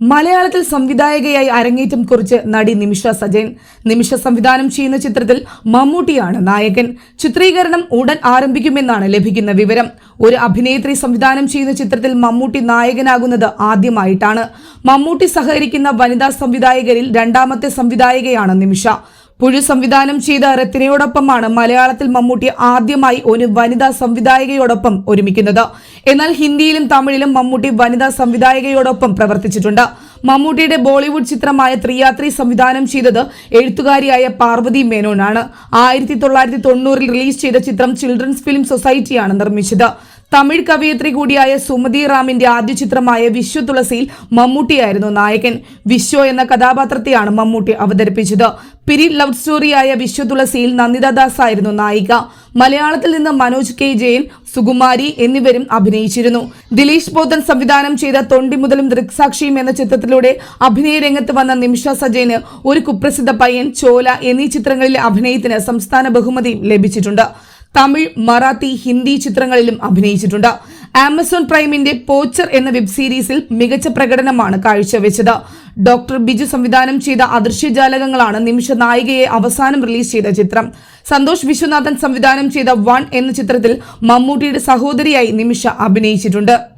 മലയാളത്തിൽ സംവിധായകയായി അരങ്ങേറ്റം കുറിച്ച് നടി നിമിഷ സജയൻ നിമിഷ സംവിധാനം ചെയ്യുന്ന ചിത്രത്തിൽ മമ്മൂട്ടിയാണ് നായകൻ. ചിത്രീകരണം ഉടൻ ആരംഭിക്കുമെന്നാണ് ലഭിക്കുന്ന വിവരം. ഒരു അഭിനേത്രി സംവിധാനം ചെയ്യുന്ന ചിത്രത്തിൽ മമ്മൂട്ടി നായകനാകുന്നത് ആദ്യമായിട്ടാണ്. മമ്മൂട്ടി സഹകരിക്കുന്ന വനിതാ സംവിധായകരിൽ രണ്ടാമത്തെ സംവിധായികയാണ് നിമിഷ. പുഴു സംവിധാനം ചെയ്ത രത്തിനയോടൊപ്പമാണ് മലയാളത്തിൽ മമ്മൂട്ടി ആദ്യമായി ഒരു വനിതാ സംവിധായകയോടൊപ്പം ഒരുമിക്കുന്നത്. എന്നാൽ ഹിന്ദിയിലും തമിഴിലും മമ്മൂട്ടി വനിതാ സംവിധായകയോടൊപ്പം പ്രവർത്തിച്ചിട്ടുണ്ട്. മമ്മൂട്ടിയുടെ ബോളിവുഡ് ചിത്രമായ ത്രിയാത്രി സംവിധാനം ചെയ്തത് എഴുത്തുകാരിയായ പാർവതി മേനോനാണ് ആയിരത്തി തൊള്ളായിരത്തി തൊണ്ണൂറിൽ റിലീസ് ചെയ്ത ചിത്രം ചിൽഡ്രൻസ് ഫിലിം സൊസൈറ്റിയാണ് നിർമ്മിച്ചത്. തമിഴ് കവയിത്രി കൂടിയായ സുമതി റാമിന്റെ ആദ്യ ചിത്രമായ വിശ്വ തുളസിയിൽ മമ്മൂട്ടിയായിരുന്നു നായകൻ. വിശ്വ എന്ന കഥാപാത്രത്തെയാണ് മമ്മൂട്ടി അവതരിപ്പിച്ചത്. പിരി ലവ് സ്റ്റോറിയായ വിശ്വ തുളസിയിൽ നന്ദിത ദാസ് ആയിരുന്നു നായിക. മലയാളത്തിൽ നിന്ന് മനോജ് കെ ജയൻ സുകുമാരി എന്നിവരും അഭിനയിച്ചിരുന്നു. ദിലീഷ് ബോധൻ സംവിധാനം ചെയ്ത തൊണ്ടി മുതലും ദൃക്സാക്ഷിയും എന്ന ചിത്രത്തിലൂടെ അഭിനയ രംഗത്ത് വന്ന നിമിഷ സജയന് ഒരു കുപ്രസിദ്ധ പയ്യൻ ചോല എന്നീ ചിത്രങ്ങളിലെ അഭിനയത്തിന് സംസ്ഥാന ബഹുമതിയും ലഭിച്ചിട്ടുണ്ട്. തമിഴ് മറാത്തി ഹിന്ദി ചിത്രങ്ങളിലും അഭിനയിച്ചിട്ടുണ്ട്. ആമസോൺ പ്രൈമിന്റെ പോച്ചർ എന്ന വെബ് സീരീസിൽ മികച്ച പ്രകടനമാണ് കാഴ്ചവെച്ചത്. ഡോക്ടർ ബിജു സംവിധാനം ചെയ്ത അദൃശ്യജാലകങ്ങളാണ് നിമിഷ നായികയെ അവസാനം റിലീസ് ചെയ്ത ചിത്രം. സന്തോഷ് വിശ്വനാഥൻ സംവിധാനം ചെയ്ത വൺ എന്ന ചിത്രത്തിൽ മമ്മൂട്ടിയുടെ സഹോദരിയായി നിമിഷ അഭിനയിച്ചിട്ടുണ്ട്.